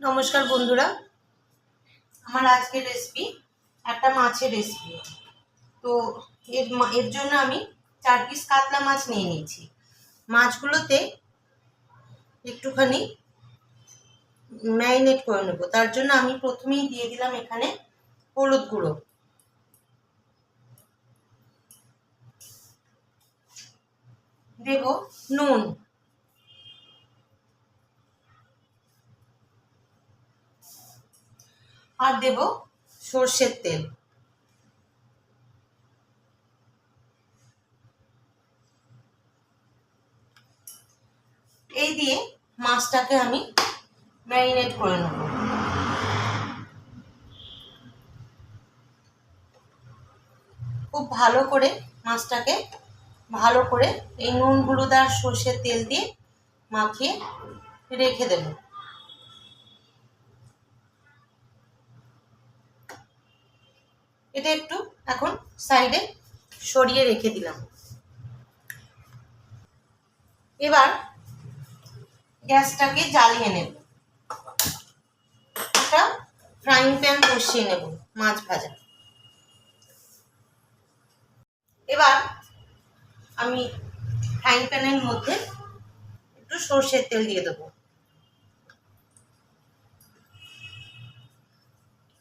নমস্কার বন্ধুরা। আমার আজকের রেসিপি একটা মাছের রেসিপি তো এর এর জন্য আমি চার পিস কাতলা মাছ নিয়ে নিয়েছি। মাছগুলোতে একটুখানি ম্যারিনেট করে নেব। তার জন্য আমি প্রথমেই দিয়ে দিলাম এখানে হলুদ গুঁড়ো। দেব নুন। আর দেব সর্ষের তেল। এই দিয়ে মাছটাকে আমি ম্যারিনেট করে নেব। খুব ভালো করে মাছটাকে ভালো করে এই নুন হলুদ আর সর্ষের তেল দিয়ে মাখিয়ে রেখে দেবো। এটা একটু এখন সাইডে সরিয়ে রেখে দিলাম। এবার গ্যাসটাকে জ্বালিয়ে নেব। একটা ফ্রাইং প্যান বসিয়ে নেব মাছ ভাজা। এবার আমি ফ্রাইং প্যানের মধ্যে একটু সর্ষের তেল দিয়ে দেবো।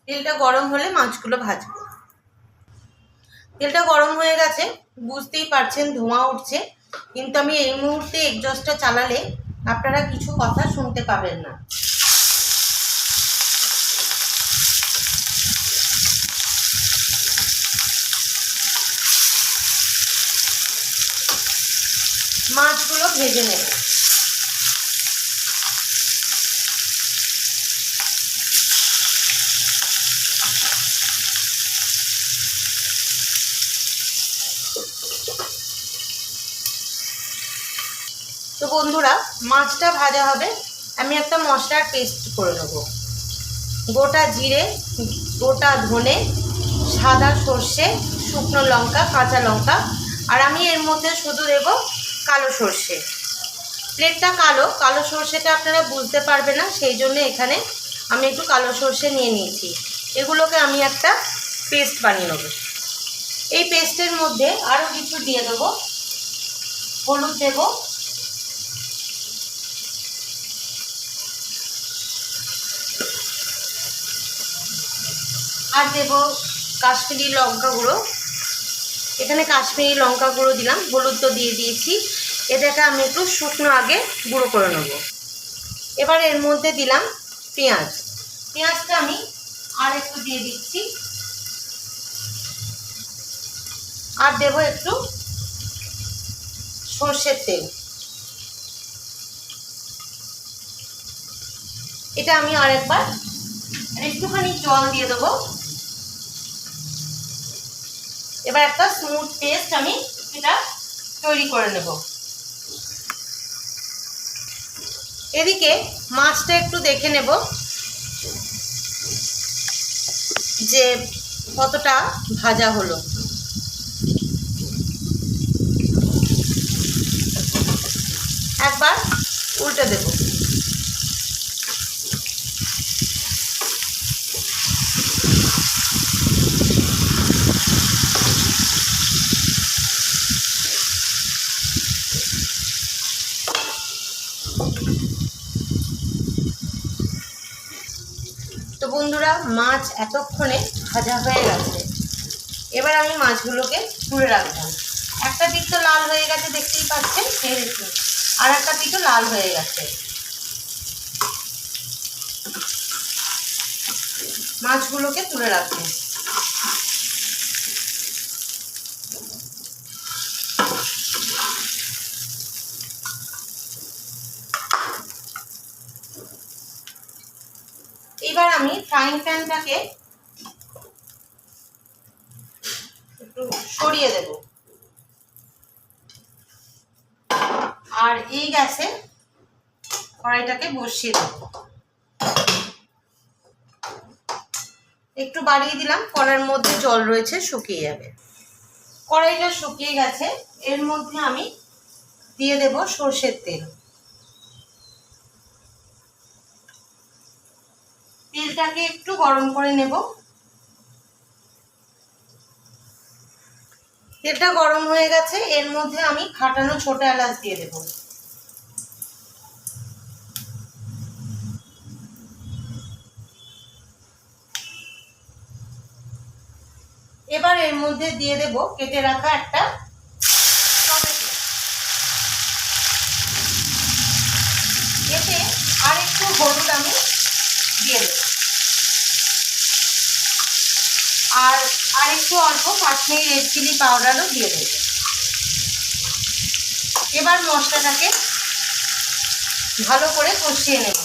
তেলটা গরম হলে মাছগুলো ভাজবো। তেলটা গরম হয়ে গেছে, বুঝতেই পারছেন, ধোঁয়া উঠছে। কিন্তু আমি এই মুহূর্তে এগজস্টটা চালালে আপনারা কিছু কথা শুনতে পাবেন না। মাছগুলো ভেজে নেব। তো বন্ধুরা, মাছটা ভাজা হবে। আমি একটা মশলার পেস্ট করে নেব। গোটা জিরে, গোটা ধনে, সাদা সর্ষে, শুকনো লঙ্কা, কাঁচা লঙ্কা, আর আমি এর মধ্যে শুধু দেব কালো সর্ষে। প্লেটটা কালো কালো সর্ষেটা আপনারা বুঝতে পারবে না, সেই জন্য এখানে আমি একটু কালো সর্ষে নিয়ে নিয়েছি। এগুলোকে আমি একটা পেস্ট বানিয়ে নেব। এই পেস্টের মধ্যে আরও কিছু দিয়ে দেবো। হলুদ দেবো। আর দেব কাশ্মীরি লঙ্কা গুঁড়ো। এখানে কাশ্মীরি লঙ্কা গুঁড়ো দিলাম, হলুদ তো দিয়ে দিয়েছি। এটাকে আমি একটু শুকনো আগে গুঁড়ো করে নেব। এবার এর মধ্যে দিলাম পেঁয়াজ। পেঁয়াজটা আমি আর একটু দিয়ে দিচ্ছি। আর দেব একটু সর্ষের তেল। এটা আমি আরেকবার একটুখানি জল দিয়ে দেবো। এবার একটা স্মুথ পেস্ট আমি এটা তৈরি করে নেব। এদিকে মাছটা একটু দেখে নেব যে কতটা ভাজা হলো। একবার উল্টে দেবো। বন্ধুরা, মাছ এতক্ষণে ভাজা হয়ে গেছে। এবার আমি মাছগুলোকে তুলে রাখলাম। একটা দিক তো লাল হয়ে গেছে, দেখতেই পাচ্ছেন? এই দেখুন, আর একটা দিকও লাল হয়ে গেছে। মাছগুলোকে তুলে রাখব এবার আমি ফ্রাইং প্যানটাকে একটু সরিয়ে দেব। আর এই গ্যাসে কড়াইটাকে বসিয়ে দেব। একটু বাড়িয়ে দিলাম কড়ার মধ্যে জল রয়েছে, শুকিয়ে যাবে। কড়াইটা শুকিয়ে গেছে, এর মধ্যে আমি দিয়ে দেব সর্ষের তেল। তেলটাকে একটু গরম করে নেব। তেলটা গরম হয়ে গেছে, এর মধ্যে আমি ফাটানো ছোট এলাচ দিয়ে দেব। এবার এর মধ্যে দিয়ে দেব কেটে রাখা একটা টমেটো। এতে আর একটু হলুদ আমি দিয়ে দেব। আর আর একটু অল্প কাশ্মীরি রেড চিলি পাউডারও দিয়ে দেব। এবার মশলাটাকে ভালো করে কষিয়ে নেব।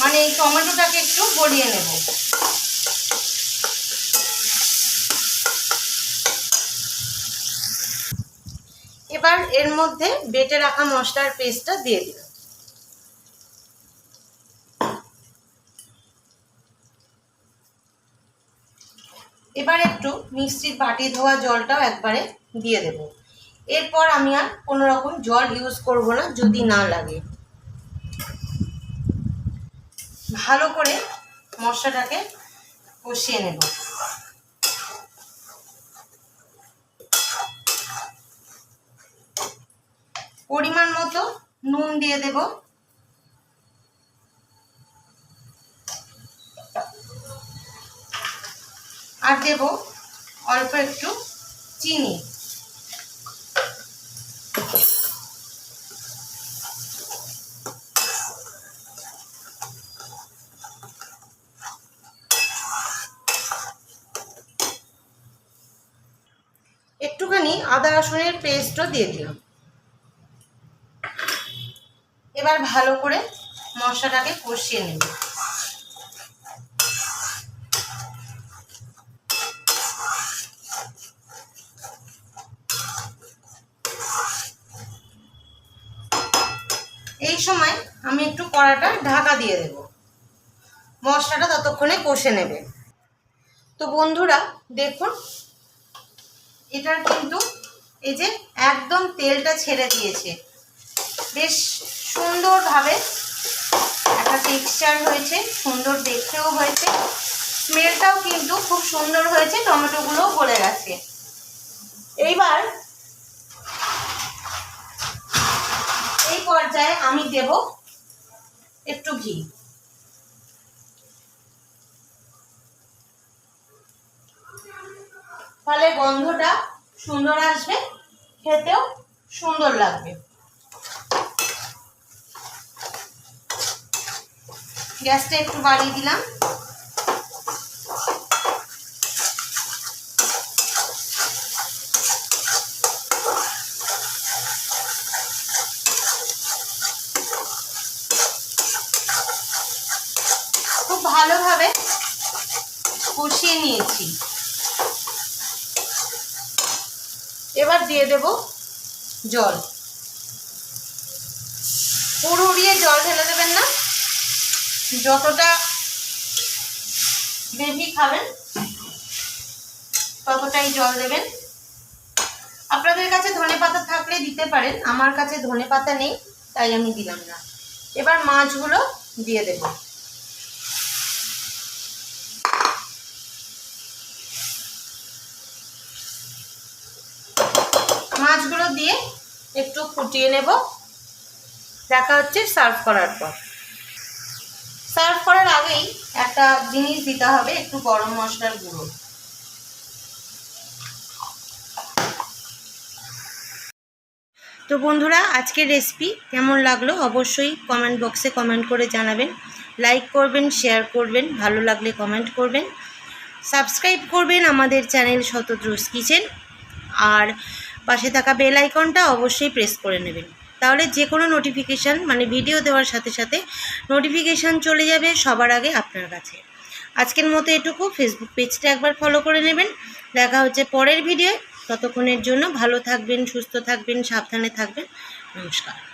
মানে এই টমেটোটাকে একটু গড়িয়ে নেব। এবার এর মধ্যে বেটে রাখা মশলার পেস্টটা দিয়ে দিলাম। এবার একটু মিষ্টির বাটি ধোয়া জলটাও একবারে দিয়ে দেব। এরপর আমি আর কোনো রকম জল ইউজ করব না, যদি না লাগে। ভালো করে মশলাটাকে কষিয়ে নেব। পরিমাণ মতো নুন দিয়ে দেব। আর দেব অল্প একটু চিনি। একটুখানি আদা রসুনের পেস্টও দিয়ে দিলাম। এবার ভালো করে মশলাটাকে কষিয়ে নেব এই সময় আমি একটু কড়াটা ঢাকা দিয়ে দেব। মশলাটা ততক্ষণে কষে নেবে। তো বন্ধুরা, দেখুন, এটার কিন্তু এই যে একদম তেলটা ছেড়ে দিয়েছে। বেশ সুন্দরভাবে একটা টেক্সচার হয়েছে, সুন্দর দেখতেও হয়েছে। স্মেলটাও কিন্তু খুব সুন্দর হয়েছে, টমেটোগুলোও গলে গেছে। এইবার এই পর্যায়ে আমি দেব একটু ঘি। তাহলে গন্ধটা সুন্দর আসবে খেতেও সুন্দর লাগবে। গ্যাসটা একটু বাড়িয়ে দিলাম খুব ভালোভাবে কষিয়ে নিয়েছি। এবার দিয়ে দেব জল। পুরো উড়িয়ে জল ঢেলে দেবেন না। যতটা গ্রেভি খাবেন, ততটাই জল দেবেন। আপনাদের কাছে ধনে পাতা থাকলে দিতে পারেন, আমার কাছে ধনে পাতা নেই, তাই আমি দিলাম না। এবার মাছগুলো দিয়ে দেব মাছগুলো দিয়ে একটু ফুটিয়ে নেব। দেখা হচ্ছে সার্ভ করার পর। সার্ভ করার আগেই একটা জিনিস দিতে হবে, একটু গরম মশলার গুঁড়ো। তো বন্ধুরা, আজকের রেসিপি কেমন লাগল অবশ্যই কমেন্ট বক্সে কমেন্ট করে জানাবেন। লাইক করবেন শেয়ার করবেন, ভালো লাগলে কমেন্ট করবেন। সাবস্ক্রাইব করবেন আমাদের চ্যানেল শতদ্রুস কিচেন আর পাশে থাকা বেল আইকনটা অবশ্যই প্রেস করে নেবেন। তাহলে যে কোনো নোটিফিকেশান মানে ভিডিও দেওয়ার সাথে সাথে নোটিফিকেশান চলে যাবে সবার আগে আপনার কাছে। আজকের মতো এটুকু। ফেসবুক পেজটা একবার ফলো করে নেবেন। দেখা হচ্ছে পরের ভিডিও ততক্ষণের জন্য ভালো থাকবেন, সুস্থ থাকবেন, সাবধানে থাকবেন। নমস্কার।